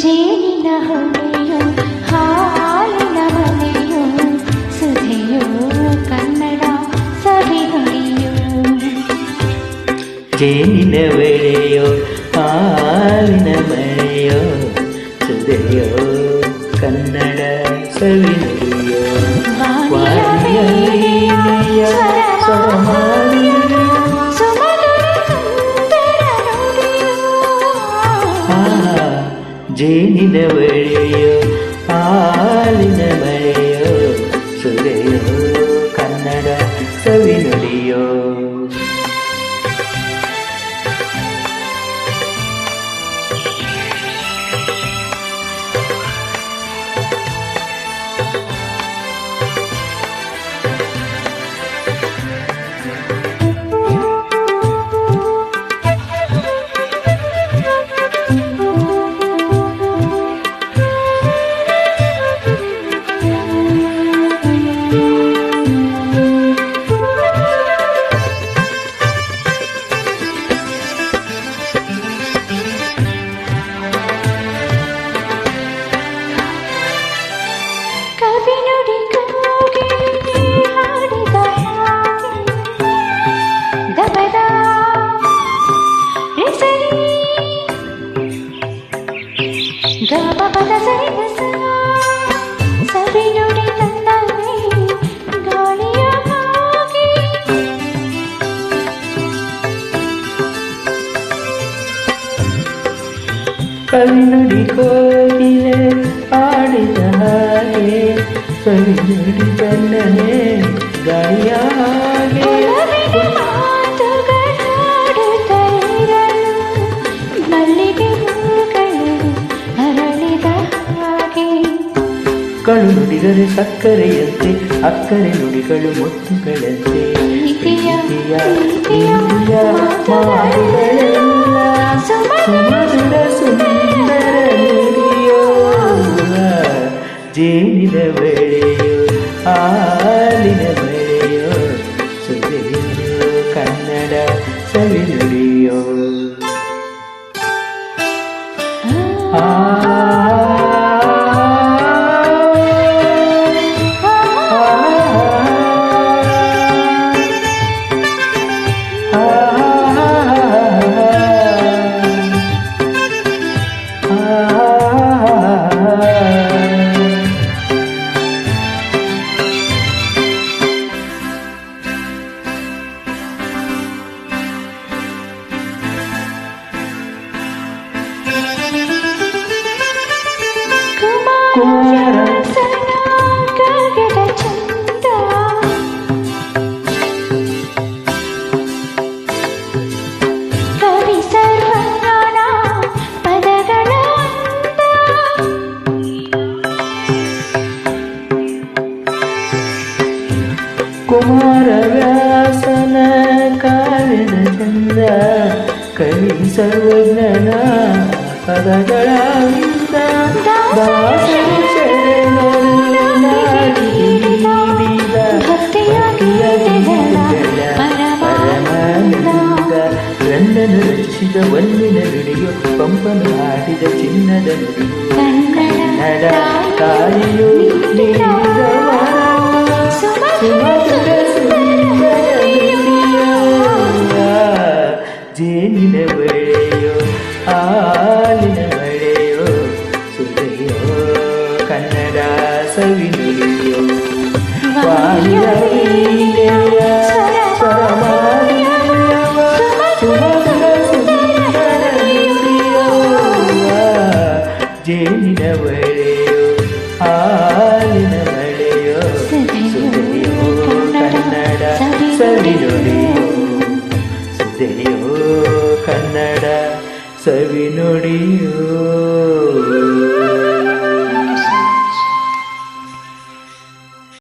ಜೇನಿನ ಹೊಳೆಯು ಹಾಲಿನ ಮನೆಯು ಸುಧೆಯು ಕನ್ನಡ ಸವಿನುಡಿಯು ಜೇನಿನ ವೇಳೆಯೋ ಹಾಲಿನ ಮಳೆಯೋ ಸುದೆಯೋ ಕನ್ನಡ ಸವಿನುಡಿಯೋ ವಾಣಿಯ ವಾಣಿಯ ജേനിന വഴിയോ പാലിന വഴി ಕವಿನುಡಿ ಕೋಗಿಲೆ ಆಡಿದ ಹಾಗೆ ಕವಿನುಡಿ ತನ್ನನೆ ಗಾಳಿಯ ಕಳು ನುಡಿದರೆ ಸಕ್ಕರೆಯಂತೆ ಅಕ್ಕರೆ ನುಡಿಗಳು ಮುತ್ತುಗಳಂತೆ ಪ್ರೀತಿಯ ಪ್ರೀತಿಯ ಪ್ರೀತಿಯ ಪ್ರೀತಿಯ ಮಾತುಗಳೆಲ್ಲ ಸುಮಧುರ ಸುಂದರ ನುಡಿಯೋ ಜೇನಿನ ಬೆಳೆಯೋ ವ್ಯಾಸನ ಕಾವ್ಯದ ಚಂದ ಕವಿ ಸರ್ವಜ್ಞನ ಪದಗಳ ಗಂಡನು ರಚಿಸಿದ ಒಂದಿನ ನುಡಿಯು ಪಂಪನು ಹಾಡಿದ ಚಿನ್ನದ ನುಡಿಯು ಕನ್ನಡ ನಡ ತಾಯಿಯು ನೀಡಿದ ചെവിനൊടിയോ.